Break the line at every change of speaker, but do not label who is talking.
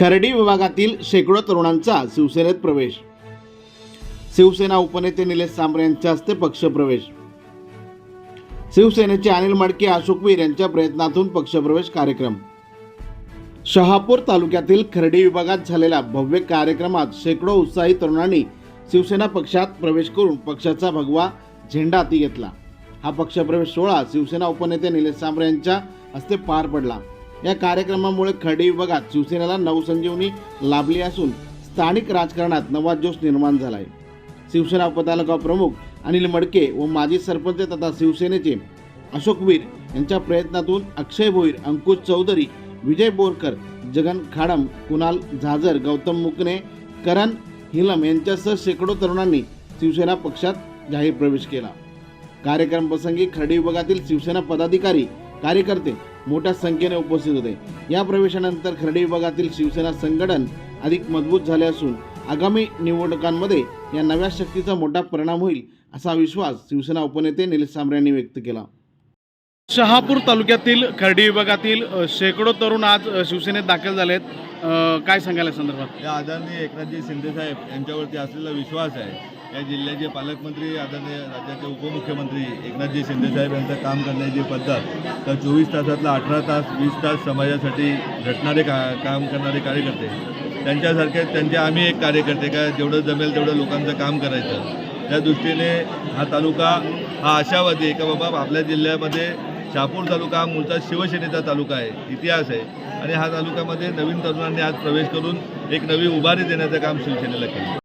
खर्डी विभागातील शेकडो तरुणांचा शिवसेनेत प्रवेश. शिवसेना उपनेते निलेश सांबरे यांच्या हस्ते पक्षप्रवेश. शिवसेनेचे अनिल मडके अशोकवीर यांच्या प्रयत्नातून पक्षप्रवेश कार्यक्रम. शहापूर तालुक्यातील खर्डी विभागात झालेल्या भव्य कार्यक्रमात शेकडो उत्साही तरुणांनी शिवसेना पक्षात प्रवेश करून पक्षाचा भगवा झेंडा हाती घेतला. हा पक्षप्रवेश सोहळा शिवसेना उपनेते निलेश सांबरे यांच्या हस्ते पार पडला. या कार्यक्रमामुळे खडे विभागात शिवसेनेला नवसंजीवनी लाभली असून स्थानिक राजकारणात नवा जोश निर्माण झाला आहे शिवसेना उपतालुका प्रमुख अनिल मडके व माजी सरपंच तथा शिवसेनेचे अशोक वीर यांच्या प्रयत्नातून अक्षय भोईर अंकुश चौधरी विजय बोरकर जगन खाडम कुणाल झाजर गौतम मुकणे करण हिलम यांच्यासह शेकडो तरुणांनी शिवसेना पक्षात जाहीर प्रवेश केला. कार्यक्रम प्रसंगी खर्डी विभागातील शिवसेना पदाधिकारी कार्यकर्ते मोठ्या संख्येने उपस्थित होते. या प्रवेशानंतर खर्डी विभागातील शिवसेना संघटन अधिक मजबूत झाले असून आगामी निवडणुकांमध्ये या नव्या शक्तीचा मोठा परिणाम होईल असा विश्वास शिवसेना उपनेते निलेश सांबरे यांनी व्यक्त केला. शहापूर तालुक्यातील खर्डी विभागातील शेकडो तरुण आज शिवसेनेत दाखल झालेत. काय सांगायला संदर्भात?
या आदरणीय एकनाथजी शिंदेसाहेब यांच्यावरती असलेला विश्वास आहे. या जिल्ह्याचे पालकमंत्री आदरणीय राज्याचे उपमुख्यमंत्री एकनाथजी शिंदेसाहेब यांचं काम करण्याची पद्धत तर चोवीस तासातला अठरा तास वीस तास समाजासाठी झटणारे का काम करणारे कार्यकर्ते त्यांच्यासारखे त्यांचे आम्ही एक कार्यकर्ते का जेवढं जमेल तेवढं लोकांचं काम करायचं. त्या दृष्टीने हा तालुका हा आशावादी आहे का बाबा आपल्या जिल्ह्यामध्ये शहापूर तालुका हा मूळचा शिवसेनेचा तालुका आहे इतिहास आहे. आणि हा तालुक्यामध्ये नवीन तरुणांनी आज प्रवेश करून एक नवी उभारी देण्याचं काम शिवसेनेला केलं